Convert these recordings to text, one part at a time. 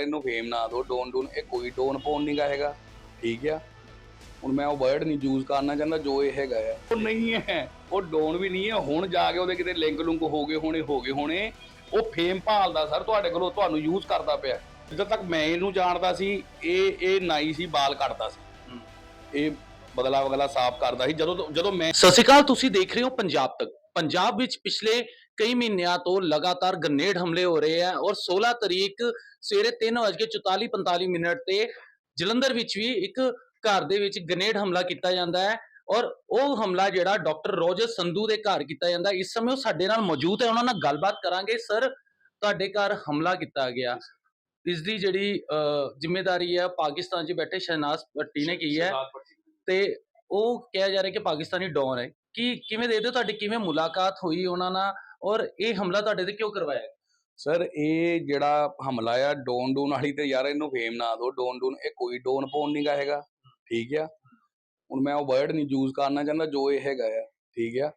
ਇਹਨੂੰ ਫੇਮ ਨਾ ਦਿਓ ਡੋਨ ਡੋਨ ਇਹ ਕੋਈ ਡੋਨ ਪੋਨ ਨਹੀਂਗਾ ਹੈਗਾ, ਠੀਕ ਆ? ਹੁਣ ਮੈਂ ਉਹ ਵਰਡ ਨਹੀਂ ਯੂਜ਼ ਕਰਨਾ ਚਾਹੁੰਦਾ, ਜੋ ਇਹ ਹੈਗਾ ਆ। ਉਹ ਨਹੀਂ ਹੈ, ਉਹ ਡੋਨ ਵੀ ਨਹੀਂ ਹੈ, ਹੁਣ ਜਾ ਕੇ ਉਹਦੇ ਕਿਤੇ ਲਿੰਕ ਲੁੰਕ ਹੋ ਗਏ ਹੋਣੇ, ਹੋ ਗਏ ਹੋਣੇ, ਉਹ ਫੇਮ ਭਾਲਦਾ ਸਰ ਤੁਹਾਡੇ ਕੋਲੋਂ ਤੁਹਾਨੂੰ ਯੂਜ਼ ਕਰਦਾ ਪਿਆ। ਜਦੋਂ ਤੱਕ ਮੈਂ ਇਹਨੂੰ ਜਾਣਦਾ ਸੀ, ਇਹ ਇਹ ਨਾਈ ਸੀ, ਬਾਲ ਕੱਟਦਾ ਸੀ। ਇਹ ਬਦਲਾ ਬਗਲਾ ਸਾਫ਼ ਕਰਦਾ ਸੀ। ਜਦੋਂ ਜਦੋਂ ਮੈਂ ਸਤਿ ਸ਼੍ਰੀ ਅਕਾਲ, ਤੁਸੀਂ ਦੇਖ ਰਹੇ ਹੋ ਪੰਜਾਬ ਤੱਕ। ਪੰਜਾਬ ਵਿੱਚ ਪਿਛਲੇ ਕਈ ਮਹੀਨਿਆਂ ਤੋਂ ਲਗਾਤਾਰ ਗ੍ਰਨੇਡ ਹਮਲੇ ਹੋ ਰਹੇ ਆ ਔਰ 16 ਤਰੀਕ ਸਵੇਰੇ 3:44-45 ਮਿੰਟ ਤੇ ਜਲੰਧਰ ਵਿੱਚ ਵੀ ਇੱਕ ਘਰ ਦੇ ਵਿੱਚ ਗ੍ਰਨੇਡ ਹਮਲਾ ਕੀਤਾ ਜਾਂਦਾ ਹੈ ਔਰ ਉਹ ਹਮਲਾ ਜਿਹੜਾ ਡਾਕਟਰ ਰੋਜਰ ਸੰਧੂ ਦੇ ਘਰ ਕੀਤਾ ਜਾਂਦਾ ਇਸ ਸਮੇਂ ਉਹ ਸਾਡੇ ਨਾਲ ਮੌਜੂਦ ਹੈ ਉਹਨਾਂ ਨਾਲ ਗੱਲਬਾਤ ਕਰਾਂਗੇ। ਸਰ ਤੁਹਾਡੇ ਘਰ ਹਮਲਾ ਕੀਤਾ ਗਿਆ। ਇਸ ਦੀ ਜਿਹੜੀ ਜ਼ਿੰਮੇਵਾਰੀ ਹੈ ਪਾਕਿਸਤਾਨ 'ਚ ਬੈਠੇ ਸ਼ਹਿਨਾਜ਼ ਭੱਟੀ ਨੇ ਕੀ ਹੈ। ਤੇ ਉਹ ਕਿਹਾ ਜਾ ਰਿਹਾ ਕਿ ਪਾਕਿਸਤਾਨੀ ਡੌਨ ਹੈ। ਕਿ ਕਿਵੇਂ ਦੇ ਦਿਓ ਤੁਹਾਡੀ ਕਿਵੇਂ ਮੁਲਾਕਾਤ ਹੋਈ ਉਹਨਾਂ ਨਾਲ? ਔਰ ਇਹ ਹਮਲਾ ਤੁਹਾਡੇ ਤੇ ਕਿਉਂ ਕਰਵਾਇਆ? ਸਰ ਇਹ ਜਿਹੜਾ ਹਮਲਾ ਆ ਡੋਨ ਡੋਨ ਵਾਲੀ ਤੇ ਯਾਰ ਇਹਨੂੰ ਫੇਮ ਨਾ ਦਿਓ। ਡੋਨ ਡੋਨ ਇਹ ਕੋਈ ਡੋਨ ਪੋਨ ਨਹੀਂਗਾ ਹੈਗਾ। ਠੀਕ ਆ? ਹੁਣ ਮੈਂ ਉਹ ਵਰਡ ਨਹੀਂ ਯੂਜ਼ ਕਰਨਾ ਚਾਹੁੰਦਾ ਜੋ ਇਹ ਹੈਗਾ ਆ। ਠੀਕ ਆ?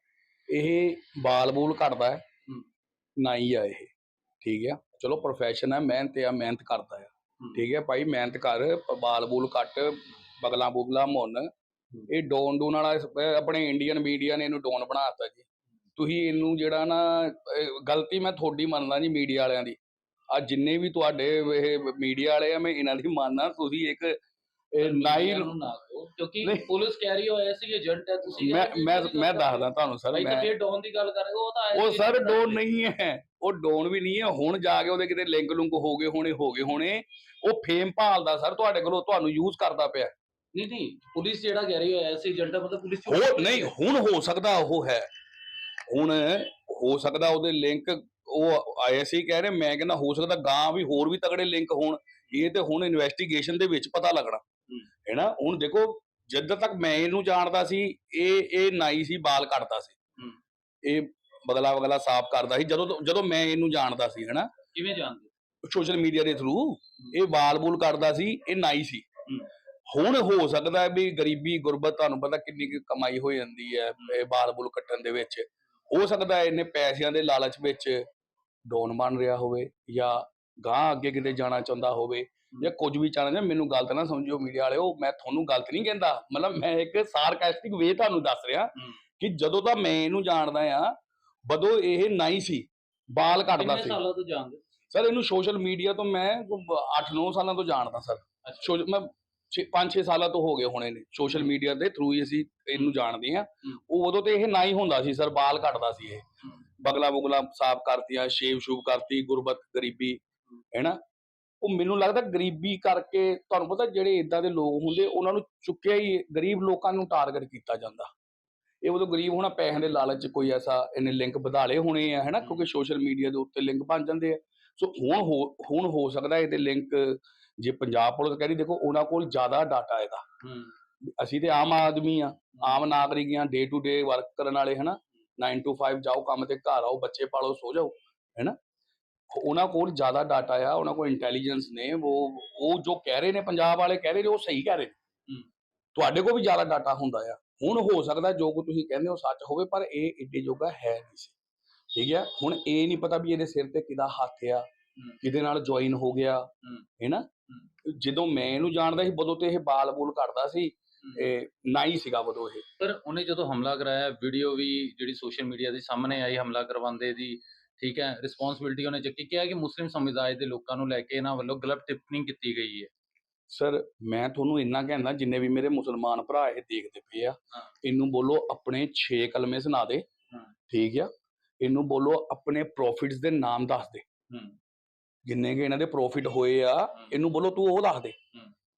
ਇਹ ਬਾਲ ਬੂਲ ਕੱਟਦਾ ਹੈ। ਨਾਈ ਆ ਇਹ। ਠੀਕ ਆ? ਚਲੋ ਪ੍ਰੋਫੈਸ਼ਨ ਹੈ ਮਿਹਨਤ ਆ ਮਿਹਨਤ ਕਰਦਾ ਆ। ਠੀਕ ਹੈ ਭਾਈ? ਮਿਹਨਤ ਕਰ ਬਾਲ ਬੂਲ ਕੱਟ ਬਗਲਾ ਬੁਗਲਾ ਮੁੰਨ। ਇਹ ਡੋਨ ਡੋਨ ਵਾਲਾ ਆਪਣੇ ਇੰਡੀਅਨ ਮੀਡੀਆ ਨੇ ਇਹਨੂੰ ਡੋਨ ਬਣਾਤਾ ਜੀ। ਤੁਸੀਂ ਇਹਨੂੰ ਜਿਹੜਾ ਨਾ ਇਹ ਗਲਤੀ ਮੈਂ ਤੁਹਾਡੀ ਮੰਨਦਾ ਜੀ ਮੀਡੀਆ ਵਾਲਿਆਂ ਦੀ ਆ ਜਿੰਨੇ ਵੀ ਤੁਹਾਡੇ ਇਹ ਮੀਡੀਆ ਵਾਲੇ ਆ ਮੈਂ ਇਹਨਾਂ ਦੀ ਮੰਨਦਾ ਤੁਸੀਂ ਇੱਕ ਇਹ ਨਾਈ ਨੂੰ ਨਾ ਕਹੋ, ਕਿਉਂਕਿ ਨਹੀਂ। ਪੁਲਿਸ ਕਹਿ ਰਹੀ ਹੋਇਆ ਸੀ ਏਜੰਟ ਹੈ ਤੁਸੀਂ ਮੈਂ ਮੈਂ ਮੈਂ ਦੱਸਦਾ ਤੁਹਾਨੂੰ ਸਰ ਮੈਂ ਫਿਰ ਡੌਨ ਦੀ ਗੱਲ ਕਰ ਰਹੇ ਹੋ, ਉਹ ਤਾਂ ਉਹ ਸਰ ਡੋਨ। ਨਹੀਂ ਹੈ ਉਹ ਡੋਨ ਵੀ ਨਹੀਂ ਹੈ ਹੁਣ ਜਾ ਕੇ ਉਹਦੇ ਕਿਤੇ ਲਿੰਕ ਲੁੰਕ ਹੋ ਗਏ ਹੋਣੇ ਹੋ ਗਏ ਹੋਣੇ ਉਹ ਫੇਮ ਭਾਲਦਾ ਸਰ ਤੁਹਾਡੇ ਕੋਲੋਂ ਤੁਹਾਨੂੰ ਯੂਜ਼ ਕਰਦਾ ਪਿਆ ਨਹੀਂ ਨਹੀਂ ਪੁਲਿਸ ਜਿਹੜਾ ਕਹਿ ਰਹੀ ਹੋਇਆ ਸੀ ਏਜੰਟ ਮਤਲਬ ਪੁਲਿਸ ਝੂਠ ਨਹੀਂ। ਹੁਣ ਹੋ ਸਕਦਾ ਉਹ ਹੈ ਹੁਣ ਹੋ ਸਕਦਾ ਉਹਦੇ ਲਿੰਕ ਉਹ ਆਏ ਸੀ ਕਹਿ ਰਹੇ ਮੈਂ ਕਹਿੰਦਾ ਹੋ ਸਕਦਾ ਗਾਂ ਵੀ ਹੋਰ ਵੀ ਤਗੜੇ ਲਿੰਕ ਹੋਣ ਇਹ ਤੇ ਹੁਣ ਇਨਵੈਸਟੀਗੇਸ਼ਨ ਦੇ ਵਿੱਚ ਪਤਾ ਲੱਗਣਾ। ਹੈਨਾ? ਹੁਣ ਦੇਖੋ ਜਦ ਤੱਕ ਮੈਂ ਇਹਨੂੰ ਜਾਣਦਾ ਸੀ ਇਹ ਇਹ ਨਾਈ ਸੀ ਬਾਲ ਕੱਟਦਾ ਸੀ। ਇਹ ਬਗਲਾ ਬਗਲਾ ਸਾਫ਼ ਕਰਦਾ ਸੀ ਜਦੋਂ ਜਦੋਂ ਮੈਂ ਇਹਨੂੰ ਜਾਣਦਾ ਸੀ ਹੈਨਾ? ਕਿਵੇਂ ਜਾਣਦੇ? ਸੋਸ਼ਲ ਮੀਡੀਆ ਦੇ ਥਰੂ ਇਹ ਬਾਲ ਬੂਲ ਕਰਦਾ ਸੀ ਇਹ ਨਾਈ ਸੀ। ਹੁਣ ਹੋ ਸਕਦਾ ਵੀ ਗਰੀਬੀ ਗੁਰਬਤ ਤੁਹਾਨੂੰ ਪਤਾ ਕਿੰਨੀ ਕਮਾਈ ਹੋ ਜਾਂਦੀ ਹੈ। ਇਹ ਬਾਲ ਬੂਲ ਕੱਟਣ ਦੇ ਵਿੱਚ। ਹੋ ਸਕਦਾ ਹੈ ਇਹਨੇ ਪੈਸਿਆਂ ਦੇ ਲਾਲਚ ਵਿੱਚ ਡੋਨ ਬਣ ਰਿਹਾ ਹੋਵੇ ਜਾਂ ਗਾਂ ਅੱਗੇ ਕਿਤੇ ਜਾਣਾ ਚਾਹੁੰਦਾ ਹੋਵੇ ਜਾਂ ਕੁਝ ਵੀ ਚਾਹੁੰਦਾ ਮੈਨੂੰ ਗਲਤ ਨਾ ਸਮਝਿਓ ਮੀਡੀਆ ਵਾਲਿਓ ਮੈਂ ਤੁਹਾਨੂੰ ਗਲਤ ਨਹੀਂ ਕਹਿੰਦਾ। ਮਤਲਬ ਮੈਂ ਇੱਕ ਸਾਰਕਾਸਟਿਕ ਵੇ ਤੁਹਾਨੂੰ ਦੱਸ ਰਿਹਾ। ਕਿ ਜਦੋਂ ਤਾਂ ਮੈਂ ਇਹਨੂੰ ਜਾਣਦਾ ਆ ਬਦੋਂ ਇਹ ਨਾਈ ਸੀ ਬਾਲ ਕੱਟਦਾ ਸੀ। ਸਾਲਾਂ ਤੋਂ ਜਾਣਦੇ? ਸਰ ਇਹਨੂੰ ਸੋਸ਼ਲ ਮੀਡੀਆ ਤੋਂ ਮੈਂ 8-9 ਸਾਲਾਂ ਤੋਂ ਜਾਣਦਾ ਸਰ। ਮੈਂ 5-6 ਸਾਲਾਂ ਤੋਂ ਹੋ ਗਏ ਹੋਣੇ ਨੇ ਸੋਸ਼ਲ ਮੀਡੀਆ ਦੇ ਥਰੂ ਹੀ ਅਸੀਂ ਇਹਨੂੰ ਜਾਣਦੇ ਆ। ਉਹ ਉਦੋਂ ਤੇ ਇਹ ਨਾ ਹੀ ਹੁੰਦਾ ਸੀ ਸਰ ਬਾਲ ਕੱਟਦਾ ਸੀ ਇਹ। ਬਗਲਾ ਬੁਗਲਾ ਸਾਫ਼ ਕਰਤੀਆਂ ਸ਼ੇਵ ਸ਼ੂਵ ਕਰਤੀ ਗੁਰਬਤ ਗਰੀਬੀ ਹੈਨਾ? ਉਹ ਮੈਨੂੰ ਲੱਗਦਾ ਗਰੀਬੀ ਕਰਕੇ ਤੁਹਾਨੂੰ ਪਤਾ ਜਿਹੜੇ ਇਦਾਂ ਦੇ ਲੋਕ ਹੁੰਦੇ ਉਹਨਾਂ ਨੂੰ ਚੁੱਕਿਆ ਹੀ ਗਰੀਬ ਲੋਕਾਂ ਨੂੰ ਟਾਰਗੇਟ ਕੀਤਾ ਜਾਂਦਾ। ਇਹ ਉਦੋਂ ਗਰੀਬ ਹੋਣਾ ਪੈਸਿਆਂ ਦੇ ਲਾਲਚ 'ਚ ਕੋਈ ਐਸਾ ਇਹਨੇ ਲਿੰਕ ਵਧਾ ਲਏ ਹੋਣੇ ਆ ਹੈਨਾ? ਕਿਉਂਕਿ ਸੋਸ਼ਲ ਮੀਡੀਆ ਦੇ ਉੱਤੇ ਲਿੰਕ ਬਣ ਜਾਂਦੇ ਆ। ਸੋ ਹੁਣ ਹੋ ਹੁਣ ਹੋ ਸਕਦਾ ਇਹਦੇ ਲਿੰਕ ਜੇ ਪੰਜਾਬ ਪੁਲਿਸ ਕਹਿੰਦੀ ਦੇਖੋ ਉਹਨਾਂ ਕੋਲ ਜ਼ਿਆਦਾ ਡਾਟਾ ਇਹਦਾ ਅਸੀਂ ਤੇ ਆਮ ਆਦਮੀ ਆ ਆਮ ਨਾਗਰਿਕ ਆ ਡੇ ਟੂ ਡੇ ਵਰਕ ਕਰਨ ਵਾਲੇ ਹਨਾ? 9 to 5 ਜਾਓ ਕੰਮ ਤੇ ਘਰ ਆਓ ਬੱਚੇ ਪਾਲੋ ਸੋ ਜਾਓ ਹੈਨਾ? ਉਹਨਾਂ ਕੋਲ ਜ਼ਿਆਦਾ ਡਾਟਾ ਆ ਉਹਨਾਂ ਕੋਲ ਇੰਟੈਲੀਜੈਂਸ ਨੇ ਉਹ ਉਹ ਜੋ ਕਹਿ ਰਹੇ ਨੇ ਪੰਜਾਬ ਵਾਲੇ ਕਹਿ ਰਹੇ ਨੇ ਉਹ ਸਹੀ ਕਹਿ ਰਹੇ ਨੇ। ਤੁਹਾਡੇ ਕੋਲ ਵੀ ਜ਼ਿਆਦਾ ਡਾਟਾ ਹੁੰਦਾ ਆ। ਹੁਣ ਹੋ ਸਕਦਾ ਜੋ ਕੁ ਤੁਸੀਂ ਕਹਿੰਦੇ ਹੋ ਸੱਚ ਹੋਵੇ ਪਰ ਇਹ ਏਡੇ ਜੋਗਾ ਹੈ ਨਹੀਂ ਸੀ। ਠੀਕ ਹੈ ਹੁਣ ਇਹ ਨਹੀਂ ਪਤਾ ਵੀ ਇਹਦੇ ਸਿਰ ਤੇ ਕਿਹਦਾ ਹੱਥ ਆ। ਕਿਹਦੇ ਨਾਲ ਜੁਆਇਨ ਹੋ ਗਿਆ ਹੂੰ। ਹੈਨਾ ਜਦੋਂ ਮੈਂ ਇਹਨੂੰ ਜਾਣਦਾ ਸੀ ਬਦੋਂ ਤੇ ਇਹ ਬਾਲ ਬੂਲ ਕਰਦਾ ਸੀ ਇਹ ਨਾ ਹੀ ਸੀਗਾ ਬਦੋਂ ਇਹ ਪਰ ਉਹਨੇ ਜਦੋਂ ਹਮਲਾ ਕਰਾਇਆ ਵੀਡੀਓ ਵੀ ਜਿਹੜੀ ਸੋਸ਼ਲ ਮੀਡੀਆ ਦੇ ਸਾਹਮਣੇ ਆਈ ਹਮਲਾ ਕਰਵਾਉਂਦੇ ਦੀ ਠੀਕ ਹੈ ਰਿਸਪੌਂਸਿਬਿਲਟੀ ਉਹਨੇ ਚੱਕੀ ਕਿਹਾ ਕਿ ਮੁਸਲਿਮ ਸਮੁਦਾਇ ਦੇ ਲੋਕਾਂ ਨੂੰ ਲੈ ਕੇ ਇਹਨਾਂ ਵੱਲੋਂ ਗਲਤ ਟਿੱਪਣੀ ਕੀਤੀ ਗਈ ਹੈ ਸਰ ਮੈਂ ਤੁਹਾਨੂੰ ਇੰਨਾ ਕਹਿੰਦਾ ਜਿੰਨੇ ਵੀ ਮੇਰੇ ਮੁਸਲਮਾਨ ਭਰਾ ਇਹ ਦੇਖਦੇ ਪਏ ਆ। ਇਹਨੂੰ ਬੋਲੋ ਆਪਣੇ 6 ਕਲਮੇ ਸੁਣਾ ਦੇ। ਠੀਕ ਆ ਇਹਨੂੰ ਬੋਲੋ ਆਪਣੇ ਪ੍ਰੋਫਿਟਸ ਦੇ ਨਾਮ ਦੱਸ ਦੇ। ਹੂੰ। ਜਿੰਨੇ ਕਿ ਇਹਨਾਂ ਦੇ ਪ੍ਰੋਫਿਟ ਹੋਏ ਆ ਇਹਨੂੰ ਬੋਲੋ ਤੂੰ ਉਹ ਦੱਸ ਦੇ।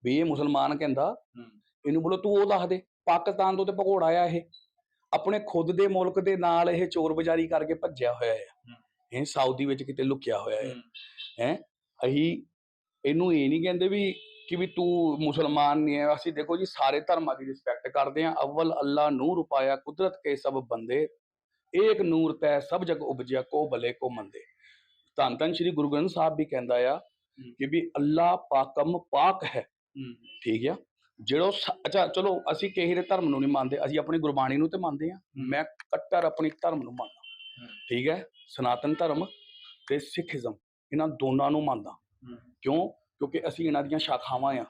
ਵੀ ਇਹ ਮੁਸਲਮਾਨ ਕਹਿੰਦਾ ਇਹਨੂੰ ਬੋਲੋ ਤੂੰ ਉਹ ਦੱਸ ਦੇ। ਪਾਕਿਸਤਾਨ ਤੋਂ ਤੇ ਭਗੌੜਾ ਆ ਇਹ। ਆਪਣੇ ਖੁਦ ਦੇ ਮੁਲਕ ਦੇ ਨਾਲ ਇਹ ਚੋਰ ਬਜ਼ਾਰੀ ਕਰਕੇ ਭੱਜਿਆ ਹੋਇਆ ਹੈ। ਇਹ ਸਾਊਦੀ ਵਿੱਚ ਕਿਤੇ ਲੁਕਿਆ ਹੋਇਆ ਹੈ। ਹੂੰ? ਅਸੀਂ ਇਹਨੂੰ ਇਹ ਨਹੀਂ ਕਹਿੰਦੇ ਵੀ ਕਿ ਵੀ ਤੂੰ ਮੁਸਲਮਾਨ ਨਹੀਂ ਹੈ ਅਸੀਂ ਦੇਖੋ ਜੀ ਸਾਰੇ ਧਰਮਾਂ ਦੀ ਰਿਸਪੈਕਟ ਕਰਦੇ ਹਾਂ ਅਵਲ ਅੱਲਾ ਨੂਰ ਉਪਾਇਆ ਕੁਦਰਤ ਕੇ ਸਭ ਬੰਦੇ ਏਕ ਨੂਰ ਤੈ ਸਭ ਜਗ ਉਪਜਿਆ ਕੋ ਭਲੇ ਕੋ ਮੰਦੇ। ਧੰਨ ਧੰਨ ਸ਼੍ਰੀ ਗੁਰੂ ਗ੍ਰੰਥ ਸਾਹਿਬ ਵੀ ਕਹਿੰਦਾ ਆ ਕਿ ਵੀ ਅੱਲਾ ਪਾਕਮ ਪਾਕ ਹੈ। ਠੀਕ ਆ? ਜਿਹੜਾ ਅੱਛਾ ਚਲੋ ਅਸੀਂ ਕਿਸੇ ਦੇ ਧਰਮ ਨੂੰ ਨਹੀਂ ਮੰਨਦੇ ਅਸੀਂ ਆਪਣੀ ਗੁਰਬਾਣੀ ਨੂੰ ਤੇ ਮੰਨਦੇ ਆ। ਮੈਂ ਕੱਟਰ ਆਪਣੀ ਧਰਮ ਨੂੰ ਮੰਨਦਾ। ਠੀਕ ਹੈ? ਸਨਾਤਨ ਧਰਮ ਤੇ ਸਿੱਖੀਜ਼ਮ ਇਹਨਾਂ ਦੋਨਾਂ ਨੂੰ ਮੰਨਦਾ। ਕਿਉਂ? ਕਿਉਂਕਿ ਅਸੀਂ ਇਹਨਾਂ ਦੀਆਂ ਸ਼ਾਖਾਵਾਂ ਆ।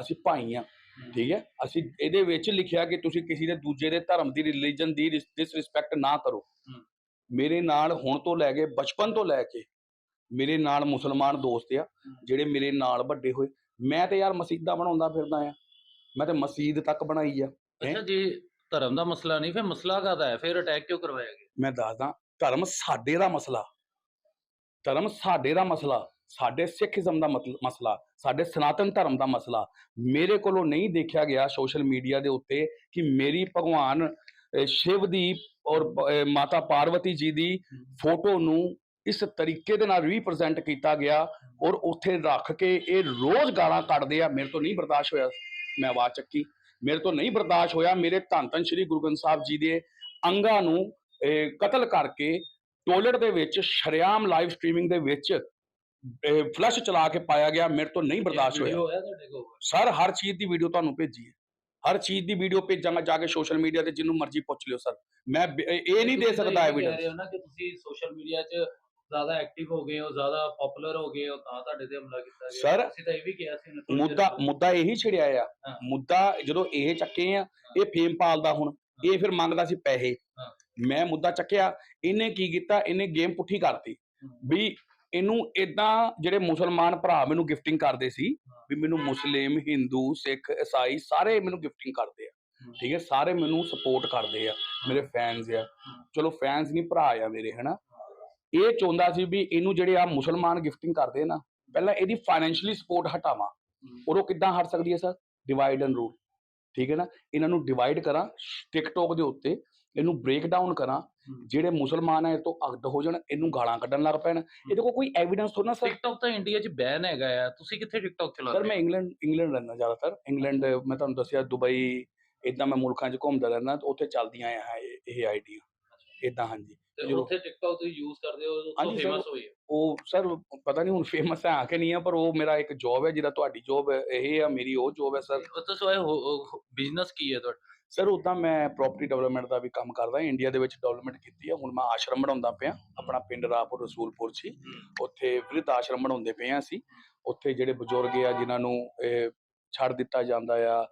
ਅਸੀਂ ਭਾਈ ਆ। ਠੀਕ ਹੈ? ਅਸੀਂ ਇਹਦੇ ਵਿੱਚ ਲਿਖਿਆ ਕਿ ਤੁਸੀਂ ਕਿਸੇ ਦੇ ਦੂਜੇ ਦੇ ਧਰਮ ਦੀ ਰਿਲੀਜਨ ਦੀ ਡਿਸਰਿਸਪੈਕਟ ਨਾ ਕਰੋ। ਮੇਰੇ ਨਾਲ ਹੁਣ ਤੋਂ ਲੈ ਕੇ ਬਚਪਨ ਤੋਂ ਲੈ ਕੇ ਮੇਰੇ ਨਾਲ ਮੁਸਲਮਾਨ ਦੋਸਤ ਆ ਜਿਹੜੇ ਮੇਰੇ ਨਾਲ ਵੱਡੇ ਹੋਏ। ਮੈਂ ਤੇ ਯਾਰ ਮਸਜਿਦਾਂ ਬਣਾਉਂਦਾ ਫਿਰਦਾ ਆ। ਮੈਂ ਤੇ ਮਸਜਿਦ ਤੱਕ ਬਣਾਈ ਆ? ਅੱਛਾ ਜੀ ਧਰਮ ਦਾ ਮਸਲਾ ਨਹੀਂ ਫਿਰ ਮਸਲਾ ਕਾਹਦਾ ਹੈ? ਫਿਰ ਅਟੈਕ ਕਿਉਂ ਕਰਵਾਇਆ ਗਿਆ? ਮੈਂ ਦੱਸਦਾ ਧਰਮ ਸਾਡੇ ਦਾ ਮਸਲਾ। ਧਰਮ ਸਾਡੇ ਦਾ ਮਸਲਾ। ਸਾਡੇ ਸਿੱਖੀਜ਼ਮ ਦਾ ਮਤਲ- ਮਸਲਾ, ਸਾਡੇ ਸਨਾਤਨ ਧਰਮ ਦਾ ਮਸਲਾ, ਮੇਰੇ ਕੋਲੋਂ ਨਹੀਂ ਦੇਖਿਆ ਗਿਆ ਸੋਸ਼ਲ ਮੀਡੀਆ ਦੇ ਉੱਤੇ ਕਿ ਮੇਰੀ ਭਗਵਾਨ ਸ਼ਿਵ ਦੀ ਔਰ ਮਾਤਾ ਪਾਰਵਤੀ ਜੀ ਦੀ ਫੋਟੋ ਨੂੰ ਇਸ ਤਰੀਕੇ ਦੇ ਨਾਲ ਰਿਪਰੈਜ਼ੈਂਟ ਕੀਤਾ ਗਿਆ ਔਰ ਉੱਥੇ ਰੱਖ ਕੇ ਇਹ ਰੋਜ਼ ਗਾਲਾਂ ਕੱਢਦੇ ਆ। ਮੇਰੇ ਤੋਂ ਨਹੀਂ ਬਰਦਾਸ਼ਤ ਹੋਇਆ, ਮੈਂ ਆਵਾਜ਼ ਚੱਕੀ। ਮੇਰੇ ਤੋਂ ਨਹੀਂ ਬਰਦਾਸ਼ਤ ਹੋਇਆ, ਮੇਰੇ ਧੰਨ ਧੰਨ ਸ਼੍ਰੀ ਗੁਰੂ ਗ੍ਰੰਥ ਸਾਹਿਬ ਜੀ ਦੇ ਅੰਗਾਂ ਨੂੰ ਕਤਲ ਕਰਕੇ ਟੋਇਲਟ ਦੇ ਵਿੱਚ ਸ਼ਰੇਆਮ ਲਾਈਵ ਸਟ੍ਰੀਮਿੰਗ ਦੇ ਵਿੱਚ ਫਲੈਸ਼ ਚਲਾ ਕੇ ਪਾਇਆ ਗਿਆ ਮੇਰੇ ਤੋਂ ਨਹੀਂ ਬਰਦਾਸ਼ਤ ਹੋਇਆ। ਸਰ ਹਰ ਚੀਜ਼ ਦੀ ਵੀਡੀਓ ਤੁਹਾਨੂੰ ਭੇਜੀ ਹੈ। ਹਰ ਚੀਜ਼ ਦੀ ਵੀਡੀਓ ਭੇਜਾਂਗਾ ਜਾ ਕੇ ਸੋਸ਼ਲ ਮੀਡੀਆ ਤੇ ਜਿਹਨੂੰ ਮਰਜ਼ੀ ਪੁੱਛ ਲਿਓ ਸਰ। ਮੈਂ ਇਹ ਨਹੀਂ ਦੇ ਸਕਦਾ ਐਵੀਡੈਂਸ ਕਿ ਤੁਸੀਂ ਸੋਸ਼ਲ ਮੀਡੀਆ 'ਚ ਜ਼ਿਆਦਾ ਐਕਟਿਵ ਹੋ ਗਏ ਹੋ ਜ਼ਿਆਦਾ ਪਪੂਲਰ ਹੋ ਗਏ ਹੋ ਤਾਂ ਤੁਹਾਡੇ ਤੇ ਹਮਲਾ ਕੀਤਾ ਗਿਆ। Sir, ਤੁਸੀਂ ਤਾਂ ਇਹ ਵੀ ਕਿਹਾ ਸੀ ਮੁੱਦਾ। ਮੁੱਦਾ ਇਹੀ ਛਿੜਿਆ ਆ। ਮੁੱਦਾ ਜਦੋਂ ਇਹ ਚੱਕੇ ਆ ਇਹ ਫੇਮ ਪਾਲਦਾ ਹੁਣ। ਇਹ ਫਿਰ ਮੰਗਦਾ ਸੀ ਪੈਸੇ। ਮੈਂ ਮੁੱਦਾ ਚੱਕਿਆ ਇਹਨੇ ਕੀ ਕੀਤਾ? ਇਹਨੇ ਗੇਮ ਪੁੱਠੀ ਕਰਤੀ। ਵੀ ਇਹਨੂੰ ਇਦਾਂ ਜਿਹੜੇ ਮੁਸਲਮਾਨ ਭਰਾ ਮੈਨੂੰ ਗਿਫਟਿੰਗ ਕਰਦੇ ਸੀ। ਵੀ ਮੈਨੂੰ ਮੁਸਲਿਮ ਹਿੰਦੂ ਸਿੱਖ ਈਸਾਈ ਸਾਰੇ ਮੈਨੂੰ ਗਿਫਟਿੰਗ ਕਰਦੇ ਆ। ਠੀਕ ਹੈ ਸਾਰੇ ਮੈਨੂੰ ਸਪੋਰਟ ਕਰਦੇ ਆ ਮੇਰੇ ਫੈਨਸ ਆ। ਚਲੋ ਫੈਨਸ ਨਹੀਂ ਭਰਾ ਆ ਮੇਰੇ ਹਨਾ? ਇਹ ਚਾਹੁੰਦਾ ਸੀ ਵੀ ਇਹਨੂੰ ਜਿਹੜੇ ਆ ਮੁਸਲਮਾਨ ਗਿਫਟਿੰਗ ਕਰਦੇ ਨਾ ਪਹਿਲਾਂ ਇਹਦੀ ਫਾਈਨੈਂਸ਼ੀਅਲੀ ਸਪੋਰਟ ਹਟਾਵਾਂ। ਔਰ ਉਹ ਕਿੱਦਾਂ ਹਟ ਸਕਦੀ ਹੈ ਸਰ? ਡਿਵਾਈਡ ਐਂਡ ਰੂਲ ਠੀਕ ਹੈ ਨਾ? ਇਹਨਾਂ ਨੂੰ ਡਿਵਾਈਡ ਕਰਾਂ ਟਿਕਟੋਕ ਦੇ ਉੱਤੇ ਇਹਨੂੰ ਬ੍ਰੇਕ ਡਾਊਨ ਕਰਾਂ। ਜਿਹੜੇ ਮੁਸਲਮਾਨ ਹੈ ਇਹ ਤੋਂ ਅਗਦ ਹੋ ਜਾਣ ਇਹਨੂੰ ਗਾਲਾਂ ਕੱਢਣ ਲੱਗ ਪੈਣ। ਇਹਦੇ ਕੋਲ ਕੋਈ ਐਵੀਡੈਂਸ ਥੋੜਾ ਨਾ ਸਰ। ਟਿਕਟੌਕ ਤਾਂ ਇੰਡੀਆ 'ਚ ਬੈਨ ਹੈਗਾ ਆ। ਤੁਸੀਂ ਕਿੱਥੇ ਟਿਕਟੌਕ ਸਰ ਚਲਾਉਂਦੇ ਮੈਂ ਇੰਗਲੈਂਡ ਇੰਗਲੈਂਡ ਰਹਿੰਦਾ ਜ਼ਿਆਦਾਤਰ। ਇੰਗਲੈਂਡ ਮੈਂ ਤੁਹਾਨੂੰ ਦੱਸਿਆ ਦੁਬਈ ਇਦਾਂ ਮੈਂ ਮੁਲਕਾਂ 'ਚ ਘੁੰਮਦਾ ਰਹਿੰਦਾ ਉੱਥੇ ਚੱਲਦੀਆਂ ਆ ਇਹ- ਆਈਡੀਆਂ ਇਦਾਂ ਹਾਂਜੀ। ਤੇ। ਉੱਥੇ ਟਿਕਟੌਕ ਤੁਸੀਂ ਯੂਜ਼ ਕਰਦੇ ਹੋ ਉੱਥੋਂ ਫੇਮਸ ਹੋਏ ਹੋ। ਉਹ ਸਰ ਪਤਾ ਨਹੀਂ ਹੁਣ ਫੇਮਸ ਹੈ ਆ ਕਿ ਨਹੀਂ ਆ ਪਰ ਉਹ ਮੇਰਾ ਇੱਕ ਜੌਬ ਹੈ ਜਿਹੜਾ ਤੁਹਾਡੀ ਜੌਬ ਇਹ ਆ ਮੇਰੀ ਉਹ ਜੌਬ ਹੈ ਸਰ। ਉਹ ਤੋਂ ਸਿਵਾਏ ਬਿਜ਼ਨਸ ਕੀ ਹੈ ਤੁਹਾਡਾ? ਸਰ ਉਦਾਂ ਮੈਂ ਪ੍ਰਾਪਰਟੀ ਡਿਵੈਲਪਮੈਂਟ ਦਾ ਵੀ ਕੰਮ ਕਰਦਾ ਇੰਡੀਆ ਦੇ ਵਿੱਚ ਡਿਵੈਲਪਮੈਂਟ ਕੀਤੀ ਆ ਹੁਣ ਮੈਂ ਆਸ਼ਰਮ ਬਣਾਉਂਦਾ ਪਿਆ ਆਪਣਾ ਪਿੰਡ ਰਾਪੁਰ ਰਸੂਲਪੁਰ 'ਚ ਹੀ। ਉੱਥੇ ਵਿਰਧ ਆਸ਼ਰਮ ਬਣਾਉਂਦੇ ਪਏ ਆ ਅਸੀਂ। ਉੱਥੇ ਜਿਹੜੇ ਬਜ਼ੁਰਗ ਆ ਜਿਨ੍ਹਾਂ ਨੂੰ ਇਹ ਛੱਡ ਦਿੱਤਾ ਜਾਂਦਾ ਆ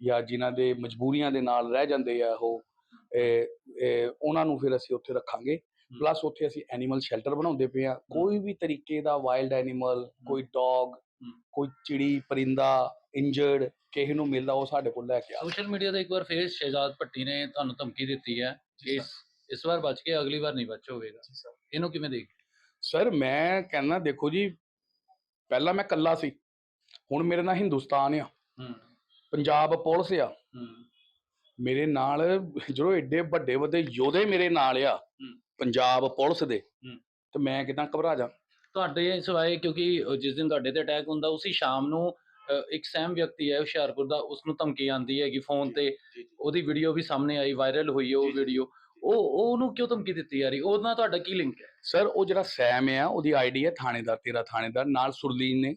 ਜਾਂ ਜਿਨ੍ਹਾਂ ਦੇ ਮਜਬੂਰੀਆਂ ਦੇ ਨਾਲ ਰਹਿ ਜਾਂਦੇ ਆ ਉਹ ਉਹਨਾਂ ਨੂੰ ਫਿਰ ਅਸੀਂ ਉੱਥੇ ਰੱਖਾਂਗੇ। ਪਲੱਸ ਉੱਥੇ ਅਸੀਂ ਐਨੀਮਲ ਸ਼ੈਲਟਰ ਬਣਾਉਂਦੇ ਪਏ ਆ। ਕੋਈ ਵੀ ਤਰੀਕੇ ਦਾ ਵਾਈਲਡ ਐਨੀਮਲ ਕੋਈ ਡੌਗ ਕੋਈ ਚਿੜੀ ਪਰਿੰਦਾ ਇੰਜਰਡ ਕਿਸੇ ਨੂੰ ਮਿਲਦਾ ਉਹ ਸਾਡੇ ਕੋਲ ਲੈ ਕੇ ਆ ਸੋਸ਼ਲ ਮੀਡੀਆ ਤੇ ਇੱਕ ਵਾਰ ਫੇਰ ਸ਼ਹਿਜ਼ਾਦ ਭੱਟੀ ਨੇ ਤੁਹਾਨੂੰ ਧਮਕੀ ਦਿੱਤੀ ਹੈ। ਇਸ ਇਸ ਵਾਰ ਬਚ ਕੇ ਅਗਲੀ ਵਾਰ ਨਹੀਂ ਬਚ ਹੋਵੇਗਾ। ਇਹਨੂੰ ਕਿਵੇਂ ਦੇਖ? ਸਰ ਮੈਂ ਕਹਿੰਦਾ ਦੇਖੋ ਜੀ ਪਹਿਲਾਂ ਮੈਂ ਕੱਲਾ ਸੀ। ਹੁਣ ਮੇਰੇ ਨਾਲ ਹਿੰਦੁਸਤਾਨ ਆ। ਹੂੰ। ਪੰਜਾਬ ਪੁਲਿਸ ਆ। ਹੂੰ। ਮੇਰੇ ਨਾਲ ਜਦੋਂ ਐਡੇ ਵੱਡੇ ਵੱਡੇ ਯੋਧੇ ਮੇਰੇ ਨਾਲ ਆ ਪੰਜਾਬ ਪੁਲਿਸ ਦੇ ਹੂੰ। ਤੇ ਮੈਂ ਕਿਦਾਂ ਘਬਰਾ ਜਾ? ਤੁਹਾਡੇ ਸਿਵਾਏ ਕਿਉਂਕਿ ਜਿਸ ਦਿਨ ਤੁਹਾਡੇ ਤੇ ਅਟੈਕ ਹੁੰਦਾ ਉਸੇ ਸ਼ਾਮ ਨੂੰ ਅ, ਇੱਕ ਸੈਮ ਵਿਅਕਤੀ ਹੈ ਹੁਸ਼ਿਆਰਪੁਰ ਦਾ ਉਸ ਨੂੰ ਧਮਕੀ ਆਂਦੀ ਹੈਗੀ ਫੋਨ ਤੇ। ਉਹਦੀ ਵੀਡੀਓ ਵੀ ਸਾਹਮਣੇ ਆਈ ਵਾਇਰਲ ਹੋਈ ਹੈ ਉਹ ਵੀਡੀਓ ਉਹ ਉਹ ਉਹਨੂੰ ਕਿਉਂ ਧਮਕੀ ਦਿੱਤੀ ਜਾ ਰਹੀ ਉਹਦੇ ਨਾਲ ਤੁਹਾਡਾ ਕੀ ਲਿੰਕ ਹੈ? ਸਰ ਉਹ ਜਿਹੜਾ ਸੈਮ ਆ ਉਹਦੀ ਆਈਡੀ ਹੈ ਥਾਣੇਦਾਰ ਤੇਰਾ ਥਾਣੇਦਾਰ ਨਾਲ ਸੁਰਲੀਨ ਨੇ।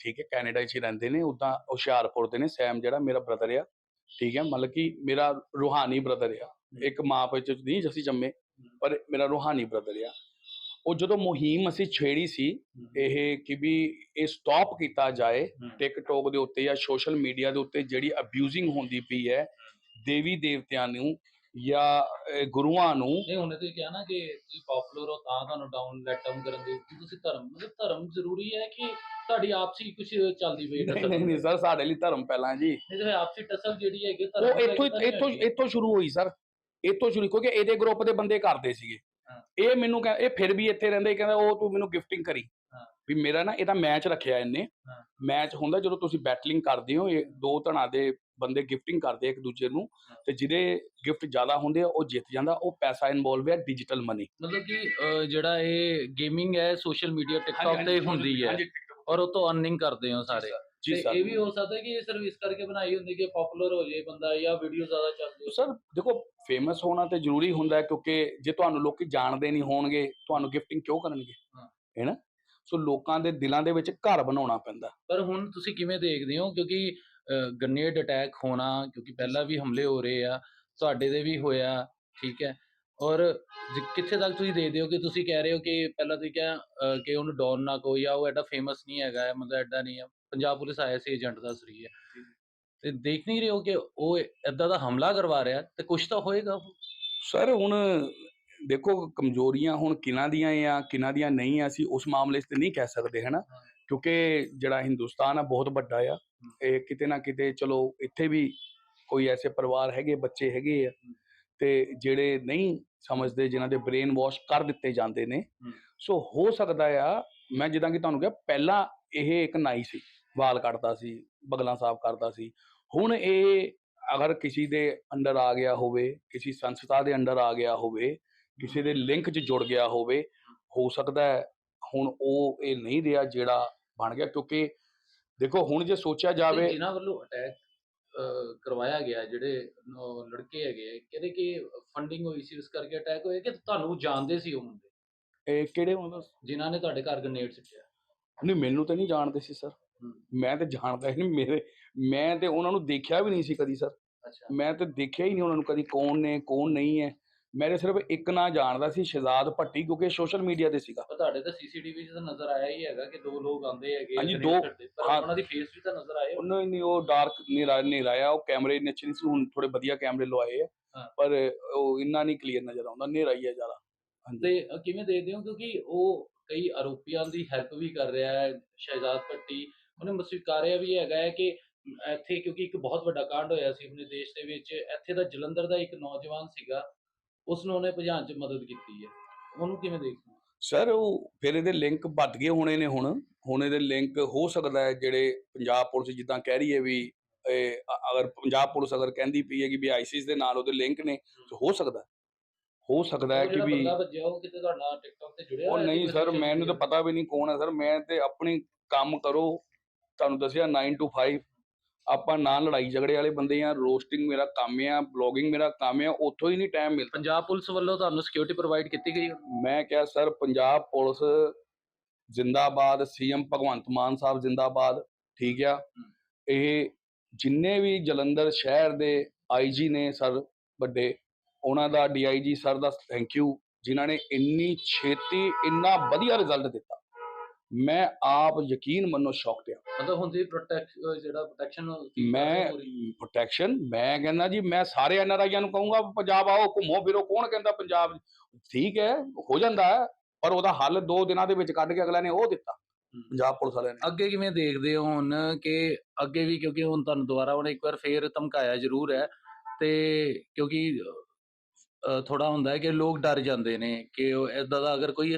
ਠੀਕ ਹੈ ਕੈਨੇਡਾ 'ਚ ਹੀ ਰਹਿੰਦੇ ਨੇ ਉਦਾਂ ਹੁਸ਼ਿਆਰਪੁਰ ਦੇ ਨੇ। ਸੈਮ ਜਿਹੜਾ ਮੇਰਾ ਬ੍ਰਦਰ ਆ। ਠੀਕ ਹੈ ਮਤਲਬ ਕਿ ਮੇਰਾ ਰੂਹਾਨੀ ਬ੍ਰਦਰ ਆ। ਇੱਕ ਮਾਂ ਪਿਓ 'ਚ ਨਹੀਂ ਅਸੀਂ ਜੰਮੇ ਪਰ ਮੇਰਾ ਰੂਹਾਨੀ ਬ੍ਰਦਰ ਆ। ਉਹ ਜਦੋਂ ਮੁਹਿੰਮ ਅਸੀਂ ਛੇੜੀ ਸੀ ਇਹ ਕਿ ਵੀ ਇਹ ਸਟਾਪ ਕੀਤਾ ਜਾਏ ਟਿਕਟੋਕ ਦੇ ਉੱਤੇ ਜਾਂ ਸੋਸ਼ਲ ਮੀਡੀਆ ਦੇ ਉੱਤੇ ਜਿਹੜੀ ਅਬਿਊਜ਼ਿੰਗ ਹੁੰਦੀ ਪਈ ਹੈ ਦੇਵੀ ਦੇਵਤਿਆਂ ਨੂੰ ਜਾਂ ਗੁਰੂਆਂ ਨੂੰ ਨਹੀਂ ਉਹਨੇ ਤੁਸੀਂ ਕਿਹਾ ਨਾ ਕਿ ਤੁਸੀਂ ਪਪੂਲਰ ਹੋ ਤਾਂ ਤੁਹਾਨੂੰ ਡਾਊਨ ਲੈਟ ਡਾਊਨ ਕਰਨ ਦੀ ਕਿ ਤੁਸੀਂ ਧਰਮ ਮਤਲਬ ਧਰਮ ਜ਼ਰੂਰੀ ਹੈ ਕਿ ਤੁਹਾਡੀ ਆਪਸੀ ਕੁਝ ਚੱਲਦੀ ਪਈ ਨਹੀਂ ਨਹੀਂ ਨਹੀਂ ਸਰ ਸਾਡੇ ਲਈ ਧਰਮ ਪਹਿਲਾਂ ਜੀ। ਨਹੀਂ ਤੇ ਆਪਸੀ ਟਸਲ ਜਿਹੜੀ ਹੈਗੀ ਉਹ ਇੱਥੋਂ ਇੱਥੋਂ ਇੱਥੋਂ ਸ਼ੁਰੂ ਹੋਈ ਸਰ। ਇੱਥੋਂ ਸ਼ੁਰੂ ਕਿਉਂਕਿ ਇਹਦੇ ਗਰੁੱਪ ਦੇ ਬੰਦੇ ਕਰਦੇ ਸੀਗੇ। ਇਹ ਮੈਨੂੰ ਕਹਿ ਇਹ ਫਿਰ ਵੀ ਇੱਥੇ ਰਹਿੰਦੇ ਕਹਿੰਦਾ ਉਹ ਤੂੰ ਮੈਨੂੰ ਗਿਫਟਿੰਗ ਕਰੀ। ਵੀ ਮੇਰਾ ਨਾ ਇਹਦਾ ਮੈਚ ਰੱਖਿਆ ਇਹਨੇ। ਮੈਚ ਹੁੰਦਾ ਜਦੋਂ ਤੁਸੀਂ ਬੈਟਲਿੰਗ ਕਰਦੇ ਹੋ ਇਹ ਦੋ ਧਣਾ ਦੇ ਬੰਦੇ ਗਿਫਟਿੰਗ ਕਰਦੇ ਇੱਕ ਦੂਜੇ ਨੂੰ। ਤੇ ਜਿਹਦੇ ਗਿਫਟ ਜ਼ਿਆਦਾ ਹੁੰਦੇ ਆ ਉਹ ਜਿੱਤ ਜਾਂਦਾ ਉਹ ਪੈਸਾ ਇਨਵੋਲਵ ਹੈ ਡਿਜੀਟਲ ਮਨੀ ਮਤਲਬ ਕਿ ਜਿਹੜਾ ਇਹ ਗੇਮਿੰਗ ਹੈ ਸੋਸ਼ਲ ਮੀਡੀਆ ਟਿਕਟੌਕ ਤੇ ਹੁੰਦੀ ਹੈ। ਔਰ ਉਹ ਤੋਂ ਅਰਨਿੰਗ ਕਰਦੇ ਹੋ ਸਾਰੇ। ਜੀ ਤੇ ਸਰ। ਇਹ ਵੀ ਹੋ ਸਕਦਾ ਕਿ ਇਹ ਸਰਵਿਸ ਕਰਕੇ ਬਣਾਈ ਹੁੰਦੀ ਕਿ ਪਪੂਲਰ ਹੋ ਜਾਏ ਬੰਦਾ ਜਾਂ ਵੀਡੀਓ ਜ਼ਿਆਦਾ ਚੱਲਦੀ ਹੋਵੇ ਸਰ ਦੇਖੋ ਫੇਮਸ ਹੋਣਾ ਤੇ ਜ਼ਰੂਰੀ ਹੁੰਦਾ ਹੈ ਕਿਉਂਕਿ ਜੇ ਤੁਹਾਨੂੰ ਲੋਕੀ ਜਾਣਦੇ ਨਹੀਂ ਹੋਣਗੇ ਤੁਹਾਨੂੰ ਗਿਫਟਿੰਗ ਕਿਉਂ ਕਰਨਗੇ? ਹਾਂ। ਹੈਨਾ ਸੋ ਲੋਕਾਂ ਦੇ ਦਿਲਾਂ ਦੇ ਵਿੱਚ ਘਰ ਬਣਾਉਣਾ ਪੈਂਦਾ। ਪਰ ਹੁਣ ਤੁਸੀਂ ਕਿਵੇਂ ਦੇਖਦੇ ਹੋ? ਕਿਉਂਕਿ ਗ੍ਰਨੇਡ ਅਟੈਕ ਹੋਣਾ ਕਿਉਂਕਿ ਪਹਿਲਾਂ ਵੀ ਹਮਲੇ ਹੋ ਰਹੇ ਆ ਤੁਹਾਡੇ ਦੇ ਵੀ ਹੋਇਆ ਠੀਕ ਹੈ? ਔਰ ਜਿ- ਕਿੱਥੇ ਤੱਕ ਤੁਸੀਂ ਦੇਖਦੇ ਹੋ ਕਿ ਤੁਸੀਂ ਕਹਿ ਰਹੇ ਹੋ ਕਿ ਪਹਿਲਾਂ ਤੁਸੀਂ ਕਿਹਾ ਅਹ, ਕਿ ਉਹਨੂੰ ਡੌਨ ਨਾ ਕਹੋ ਜਾਂ ਉਹ ਐਡਾ ਫੇਮਸ ਨਹੀਂ ਹੈਗਾ ਮਤਲਬ ਐਡਾ ਨਹੀਂ ਹੈ ਪੰਜਾਬ ਪੁਲਿਸ ਆਇਆ ਸੀ ਏਜੰਟ ਦੱਸ ਰਹੀ ਹੈ ਤੇ ਦੇਖ ਨਹੀਂ ਰਹੇ ਹੋ ਕਿ ਉਹ ਐਦਾਂ ਦਾ ਹਮਲਾ ਕਰਵਾ ਰਿਹਾ ਤੇ ਕੁਝ ਤਾਂ ਹੋਏਗਾ। ਸਰ ਹੁਣ ਦੇਖੋ ਕਮਜ਼ੋਰੀਆਂ ਹੁਣ ਕਿਹਨਾਂ ਦੀਆਂ ਆ ਕਿਹਨਾਂ ਦੀਆਂ ਨਹੀਂ ਆ ਅਸੀਂ ਉਸ ਮਾਮਲੇ 'ਚ ਤੇ ਨਹੀਂ ਕਹਿ ਸਕਦੇ ਹਨਾ? ਕਿਉਂਕਿ ਜਿਹੜਾ ਹਿੰਦੁਸਤਾਨ ਆ ਬਹੁਤ ਵੱਡਾ ਆ। ਇਹ ਕਿਤੇ ਨਾ ਕਿਤੇ ਚਲੋ ਇੱਥੇ ਵੀ ਕੋਈ ਐਸੇ ਪਰਿਵਾਰ ਹੈਗੇ ਬੱਚੇ ਹੈਗੇ ਆ। ਤੇ ਜਿਹੜੇ ਨਹੀਂ ਸਮਝਦੇ ਜਿਨ੍ਹਾਂ ਦੇ ਬ੍ਰੇਨ ਵਾਸ਼ ਕਰ ਦਿੱਤੇ ਜਾਂਦੇ ਨੇ। ਸੋ ਹੋ ਸਕਦਾ ਆ ਮੈਂ ਜਿੱਦਾਂ ਕਿ ਤੁਹਾਨੂੰ ਕਿਹਾ ਪਹਿਲਾਂ ਇਹ ਇੱਕ ਨਾਈ ਸੀ। ਵਾਲ ਕੱਟਦਾ ਸੀ ਬਗਲਾਂ ਸਾਫ਼ ਕਰਦਾ ਸੀ। ਹੁਣ ਇਹ ਅਗਰ ਕਿਸੇ ਦੇ ਅੰਡਰ ਆ ਗਿਆ ਹੋਵੇ ਕਿਸੇ ਸੰਸਥਾ ਦੇ ਅੰਡਰ ਆ ਗਿਆ ਹੋਵੇ ਕਿਸੇ ਦੇ ਲਿੰਕ 'ਚ ਜੁੜ ਗਿਆ ਹੋਵੇ ਹੋ ਸਕਦਾ ਹੈ ਹੁਣ ਉਹ ਇਹ ਨਹੀਂ ਰਿਹਾ ਜਿਹੜਾ ਬਣ ਗਿਆ ਕਿਉਂਕਿ ਦੇਖੋ ਹੁਣ ਜੇ ਸੋਚਿਆ ਜਾਵੇ ਜਿਨ੍ਹਾਂ ਵੱਲੋਂ ਅਟੈਕ ਕਰਵਾਇਆ ਗਿਆ ਜਿਹੜੇ ਲੜਕੇ ਹੈਗੇ ਕਹਿੰਦੇ ਕਿ ਫੰਡਿੰਗ ਹੋਈ ਸੀ ਇਸ ਕਰਕੇ ਅਟੈਕ ਹੋਇਆ ਕਿ ਤੁਹਾਨੂੰ ਜਾਣਦੇ ਸੀ ਉਹ ਮੁੰਡੇ? ਇਹ ਕਿਹੜੇ ਮਤਲਬ ਜਿਨ੍ਹਾਂ ਨੇ ਤੁਹਾਡੇ ਘਰ ਗ੍ਰਨੇਡ ਸਿੱਟਿਆ? ਨਹੀਂ ਮੈਨੂੰ ਤਾਂ ਨਹੀਂ ਜਾਣਦੇ ਸੀ ਸਰ। ਮੈਂ ਤੇ ਜਾਣਦਾ ਹੀ ਨਹੀਂ ਮੇਰੇ ਮੈਂ ਤੇ ਉਹਨਾਂ ਨੂੰ ਦੇਖਿਆ ਵੀ ਨਹੀਂ ਸੀ ਕਦੀ ਸਰ। ਅੱਛਾ। ਮੈਂ ਤੇ ਦੇਖਿਆ ਹੀ ਨਹੀਂ ਉਹਨਾਂ ਨੂੰ ਕਦੀ ਕੌਣ ਨੇ ਕੌਣ ਨਹੀਂ ਹੈ। ਮੈਂ ਤੇ ਸਿਰਫ ਇੱਕ ਨਾਂ ਜਾਣਦਾ ਸੀ ਸ਼ਹਿਜ਼ਾਦ ਭੱਟੀ ਕਿਉਂਕਿ ਸੋਸ਼ਲ ਮੀਡੀਆ ਤੇ ਸੀਗਾ। ਪਰ ਤੁਹਾਡੇ ਤਾਂ ਸੀਸੀਟੀਵੀ 'ਚ ਤਾਂ ਨਜ਼ਰ ਆਇਆ ਹੀ ਹੈਗਾ ਕਿ ਦੋ ਲੋਕ ਆਉਂਦੇ ਹੈਗੇ ਹਾਂਜੀ, ਦੋ- ਛੱਡਦੇ, ਪਰ ਹਾਂ। ਉਹਨਾਂ ਦੀ ਫੇਸ ਵੀ ਤਾਂ ਨਜ਼ਰ ਆਏ ਉਹਨਾਂ ਨਹੀਂ ਉਹ ਡਾਰਕ ਹਨੇਰਾ ਹਨੇਰਾ ਆ ਉਹ ਕੈਮਰੇ ਨੱਚ ਨਹੀਂ ਸੀ ਹੁਣ ਥੋੜੇ ਵਧੀਆ ਕੈਮਰੇ ਲਵਾਏ ਆ। ਹਾਂ। ਪਰ ਉਹ ਇੰਨਾ ਨਹੀਂ ਕਲੀਅਰ ਨਜ਼ਰ ਆਉਂਦਾ ਹਨੇਰਾ ਹੀ ਹੈ ਜ਼ਿਆਦਾ। ਹਾਂਜੀ। ਤੇ ਅ, ਕਿਵੇਂ ਦੇਖਦੇ ਹੋ? ਕਿਉਂਕਿ ਉਹ ਕਈ ਆਰੋਪੀਆਂ ਦੀ ਹੈਲਪ ਵੀ ਕਰ ਰਿਹਾ ਹੈ ਸ਼ਹਿਜ਼ਾਦ ਭੱਟੀ ਉਹਨੇ ਸਵੀਕਾਰਿਆ ਵੀ ਹੈਗਾ ਹੈ ਕਿ ਇੱਥੇ ਕਿਉਂਕਿ ਇੱਕ ਬਹੁਤ ਵੱਡਾ ਕਾਂਡ ਹੋਇਆ ਸੀ ਆਪਣੇ ਦੇਸ਼ ਦੇ ਵਿੱਚ ਇੱਥੇ ਦਾ ਜਲੰਧਰ ਦਾ ਇੱਕ ਨੌਜਵਾਨ ਸੀਗਾ ਉਸ ਨੂੰ ਉਹਨੇ ਭਜਾਉਣ 'ਚ ਮਦਦ ਕੀਤੀ ਹੈ। ਉਹਨੂੰ ਕਿਵੇਂ ਦੇਖਦੇ ਸਰ ਉਹ ਫਿਰ ਇਹਦੇ ਲਿੰਕ ਵੱਧ ਗਏ ਹੋਣੇ ਨੇ ਹੁਣ। ਹੁਣ ਇਹਦੇ ਲਿੰਕ ਹੋ ਸਕਦਾ ਹੈ ਜਿਹੜੇ ਪੰਜਾਬ ਪੁਲਿਸ ਜਿੱਦਾਂ ਕਹਿ ਰਹੀ ਹੈ ਵੀ ਅਗਰ ਪੰਜਾਬ ਪੁਲਿਸ ਅਗਰ ਕਹਿੰਦੀ ਪਈ ਹੈ ਕਿ ਵੀ ਆਈਸਿਸ ਦੇ ਨਾਲ ਉਹਦੇ ਲਿੰਕ ਨੇ ਤਾਂ ਹੋ ਸਕਦਾ ਹੈ। ਸਕਦਾ ਹੈ ਕਿ ਵੀ ਬੰਦਾ ਉਹ ਕਿਤੇ ਤੁਹਾਡਾ ਟਿਕਟੌਕ ਤੇ ਜੁੜਿਆ ਉਹ ਹੋਇਆ ਨਹੀਂ ਸਰ ਮੈਨੂੰ ਤਾਂ ਪਤਾ ਵੀ ਨਹੀਂ ਕੌਣ ਹੈ ਸਰ ਮੈਂ ਤੇ ਆਪਣੀ ਕੰਮ ਕਰੋ ਤੁਹਾਨੂੰ ਦੱਸਿਆ 9 to 5 ਆਪਾਂ ਨਾ ਲੜਾਈ ਝਗੜੇ ਵਾਲੇ ਬੰਦੇ ਆ ਰੋਸਟਿੰਗ ਮੇਰਾ ਕੰਮ ਆ ਬਲੌਗਿੰਗ ਮੇਰਾ ਕੰਮ ਆ ਉੱਥੋਂ ਹੀ ਨਹੀਂ ਟਾਈਮ ਮਿਲਦਾ। ਪੰਜਾਬ ਪੁਲਿਸ ਵੱਲੋਂ ਤੁਹਾਨੂੰ ਸਿਕਿਉਰਿਟੀ ਪ੍ਰੋਵਾਈਡ ਕੀਤੀ ਗਈ? ਮੈਂ ਕਿਹਾ ਸਰ ਪੰਜਾਬ ਪੁਲਿਸ ਜਿੰਦਾਬਾਦ ਸੀਐਮ ਭਗਵੰਤ ਮਾਨ ਸਾਹਿਬ ਜਿੰਦਾਬਾਦ ਠੀਕ ਆ? ਇਹ ਜਿੰਨੇ ਵੀ ਜਲੰਧਰ ਸ਼ਹਿਰ ਦੇ ਆਈਜੀ ਨੇ ਸਰ ਵੱਡੇ ਉਹਨਾਂ ਦਾ ਡੀਆਈਜੀ ਸਰ ਦਾ ਥੈਂਕ ਯੂ ਜਿਨ੍ਹਾਂ ਨੇ ਇੰਨੀ ਛੇਤੀ ਇੰਨਾ ਵਧੀਆ ਰਿਜ਼ਲਟ ਦਿੱਤਾ। ਮੈਂ ਆਪ ਯਕੀਨ ਮੰਨੋ ਸ਼ੌਕਡ ਆ ਮਤਲਬ ਹੁਣ ਜਿਹੜਾ ਪ੍ਰੋਟੈਕਸ਼ਨ ਮੈਂ ਪ੍ਰੋਟੈਕਸ਼ਨ ਮੈਂ ਕਹਿੰਦਾ ਜੀ ਮੈਂ ਸਾਰੇ ਐਨਆਰਆਈਆਂ ਨੂੰ ਕਹੂੰਗਾ ਪੰਜਾਬ ਆਓ ਘੁੰਮੋ ਫਿਰੋ ਕੌਣ ਕਹਿੰਦਾ ਪੰਜਾਬ? ਠੀਕ ਹੈ ਹੋ ਜਾਂਦਾ ਹੈ ਪਰ ਉਹਦਾ ਹੱਲ ਦੋ ਦਿਨਾਂ ਦੇ ਵਿੱਚ ਕੱਢ ਕੇ ਅਗਲਾ ਨੇ ਉਹ ਦਿੱਤਾ ਪੰਜਾਬ ਪੁਲਿਸ ਵਾਲਿਆਂ ਨੇ। ਅੱਗੇ ਕਿਵੇਂ ਦੇਖਦੇ ਹੋ ਹੁਣ ਕਿ ਅੱਗੇ ਵੀ ਕਿਉਂਕਿ ਹੁਣ ਤੁਹਾਨੂੰ ਦੁਬਾਰਾ ਉਹਨੇ ਇੱਕ ਵਾਰ ਫੇਰ ਧਮਕਾਇਆ ਜ਼ਰੂਰ ਹੈ ਤੇ ਕਿਉਂਕਿ ਥੋੜਾ ਹੁੰਦਾ ਹੈ ਕਿ ਲੋਕ ਡਰ ਜਾਂਦੇ ਨੇ ਕਿ ਉਹ ਇਦਾਂ ਦਾ ਅਗਰ ਕੋਈ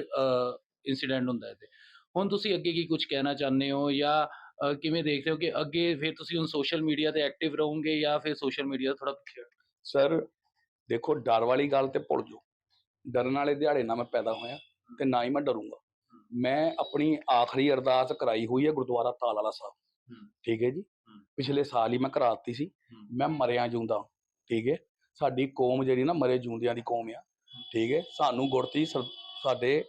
ਇਨਸੀਡੈਂਟ ਹੁੰਦਾ ਹੈ ਤੇ। ਹੁਣ ਤੁਸੀਂ ਅੱਗੇ ਕੀ ਕੁਝ ਕਹਿਣਾ ਚਾਹੁੰਦੇ ਹੋ ਜਾਂ ਕਿਵੇਂ ਦੇਖਦੇ ਹੋ ਕਿ ਅੱਗੇ ਫਿਰ ਤੁਸੀਂ ਹੁਣ ਸੋਸ਼ਲ ਮੀਡੀਆ ਤੇ ਐਕਟਿਵ ਰਹੋਗੇ ਜਾਂ ਫਿਰ ਸੋਸ਼ਲ ਮੀਡੀਆ ਥੋੜਾ ਪਿੱਛੇ ਸਰ ਦੇਖੋ ਡਰ ਵਾਲੀ ਗੱਲ ਤੇ ਭੁੱਲ ਜਾਓ। ਡਰਨ ਵਾਲੇ ਦਿਹਾੜੇ ਨਾਲ ਮੈਂ ਪੈਦਾ ਹੋਇਆ ਤੇ ਨਾ ਹੀ ਮੈਂ ਡਰੂੰਗਾ। ਮੈਂ ਆਪਣੀ ਆਖਰੀ ਅਰਦਾਸ ਕਰਾਈ ਹੋਈ ਹੈ ਗੁਰਦੁਆਰਾ ਤਾਲ ਵਾਲਾ ਸਾਹਿਬ। ਠੀਕ ਹੈ ਜੀ। ਪਿਛਲੇ ਸਾਲ ਹੀ ਮੈਂ ਕਰਾ ਦਿੱਤੀ ਸੀ। ਮੈਂ ਮਰਿਆ ਜਿਉਂਦਾ ਠੀਕ ਹੈ? ਸਾਡੀ ਕੌਮ ਜਿਹੜੀ ਨਾ ਮਰੇ ਜਿਉਂਦਿਆਂ ਦੀ ਕੌਮ ਆ। ਠੀਕ ਹੈ? ਸਾਨੂੰ ਗੁਰਤੀ ਸਾਡੇ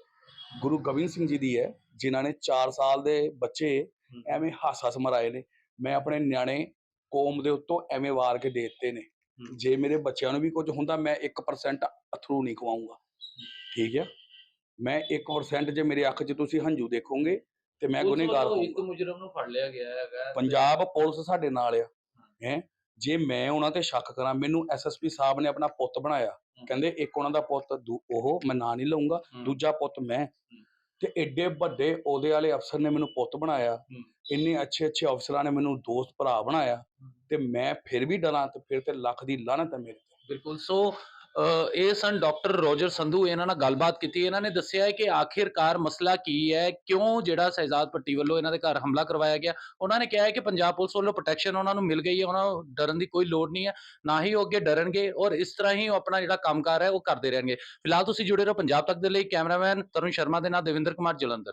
ਗੁਰੂ ਗੋਬਿੰਦ ਸਿੰਘ ਜੀ ਦੀ ਹੈ ਜਿਨ੍ਹਾਂ ਨੇ 4 ਸਾਲ ਦੇ ਬੱਚੇ ਐਵੇਂ ਹੱਸ ਹੱਸ ਮਰਾਏ ਨੇ। ਮੈਂ ਆਪਣੇ ਨਿਆਣੇ ਕੌਮ ਦੇ ਉੱਤੋਂ ਐਵੇਂ ਵਾਰ ਕੇ ਦੇ ਦਿੱਤੇ ਨੇ। ਹੂੰ। ਜੇ ਮੇਰੇ ਬੱਚਿਆਂ ਨੂੰ ਵੀ ਕੁਝ ਹੁੰਦਾ ਮੈਂ 1% ਅਥਰੂ ਨਹੀਂ ਖਵਾਉਂਗਾ। ਠੀਕ ਹੈ? ਮੈਂ 1% ਜੇ ਮੇਰੇ ਅੱਖ 'ਚ ਤੁਸੀਂ ਹੰਝੂ ਦੇਖੋਗੇ ਤੇ ਮੈਂ ਗੁਨੇਗਾਰ ਵੱਲੋਂ ਇੱਕ ਮੁਜਰਮ ਨੂੰ ਫੜ ਲਿਆ ਗਿਆ ਹੈਗਾ ਪੰਜਾਬ ਪੁਲਿਸ ਸਾਡੇ ਨਾਲ ਆ। ਹੈ। ਜੇ ਮੈਂ ਉਹਨਾਂ ਤੇ ਸ਼ੱਕ ਕਰਾਂ ਮੈਨੂੰ ਐਸਐਸਪੀ ਸਾਹਿਬ ਨੇ ਆਪਣਾ ਪੁੱਤ ਬਣਾਇਆ। ਕਹਿੰਦੇ ਇੱਕ ਉਹਨਾਂ ਦਾ ਪੁੱਤ ਉਹ ਮੈਂ ਨਾਂ ਨਹੀਂ ਲਊਂਗਾ ਹੂੰ। ਦੂਜਾ ਪੁੱਤ ਮੈਂ। ਤੇ ਐਡੇ ਵੱਡੇ ਉਹਦੇ ਵਾਲੇ ਅਫਸਰ ਨੇ ਮੈਨੂੰ ਪੁੱਤ ਬਣਾਇਆ। ਇੰਨੇ ਅੱਛੇ ਅੱਛੇ ਅਫਸਰਾਂ ਨੇ ਮੈਨੂੰ ਦੋਸਤ ਭਰਾ ਬਣਾਇਆ ਤੇ ਮੈਂ ਫਿਰ ਵੀ ਡਰਾਂ ਤੇ ਫਿਰ ਤੇ ਲੱਖ ਦੀ ਲਾਹਨਤ ਹੈ ਮੇਰੇ ਤੇ। ਬਿਲਕੁਲ ਸੋ ਇਹ ਸਨ ਡਾਕਟਰ ਰੋਜਰ ਸੰਧੂ, ਇਹਨਾਂ ਨਾਲ ਗੱਲਬਾਤ ਕੀਤੀ। ਇਹਨਾਂ ਨੇ ਦੱਸਿਆ ਹੈ ਕਿ ਆਖਿਰਕਾਰ ਮਸਲਾ ਕੀ ਹੈ, ਕਿਉਂ ਜਿਹੜਾ ਸਹਿਜਾਦ ਪੱਟੀ ਵੱਲੋਂ ਇਹਨਾਂ ਦੇ ਘਰ ਹਮਲਾ ਕਰਵਾਇਆ ਗਿਆ? ਉਹਨਾਂ ਨੇ ਕਿਹਾ ਹੈ ਕਿ ਪੰਜਾਬ ਪੁਲਿਸ ਵੱਲੋਂ ਪ੍ਰੋਟੈਕਸ਼ਨ ਉਹਨਾਂ ਨੂੰ ਮਿਲ ਗਈ ਹੈ, ਉਹਨਾਂ ਨੂੰ ਡਰਨ ਦੀ ਕੋਈ ਲੋੜ ਨਹੀਂ ਹੈ। ਨਾ ਹੀ ਉਹ ਅੱਗੇ ਡਰਨਗੇ ਔਰ ਇਸ ਤਰ੍ਹਾਂ ਹੀ ਉਹ ਆਪਣਾ ਜਿਹੜਾ ਕੰਮਕਾਰ ਹੈ ਉਹ ਕਰਦੇ ਰਹਿਣਗੇ। ਫਿਲਹਾਲ ਤੁਸੀਂ ਜੁੜੇ ਰਹੋ ਪੰਜਾਬ ਤੱਕ ਦੇ ਲਈ। ਕੈਮਰਾਮੈਨ ਤਰੁਣ ਸ਼ਰਮਾ ਦੇ ਨਾਲ ਦੇਵਿੰਦਰ ਕੁਮਾਰ ਜਲੰਧਰ।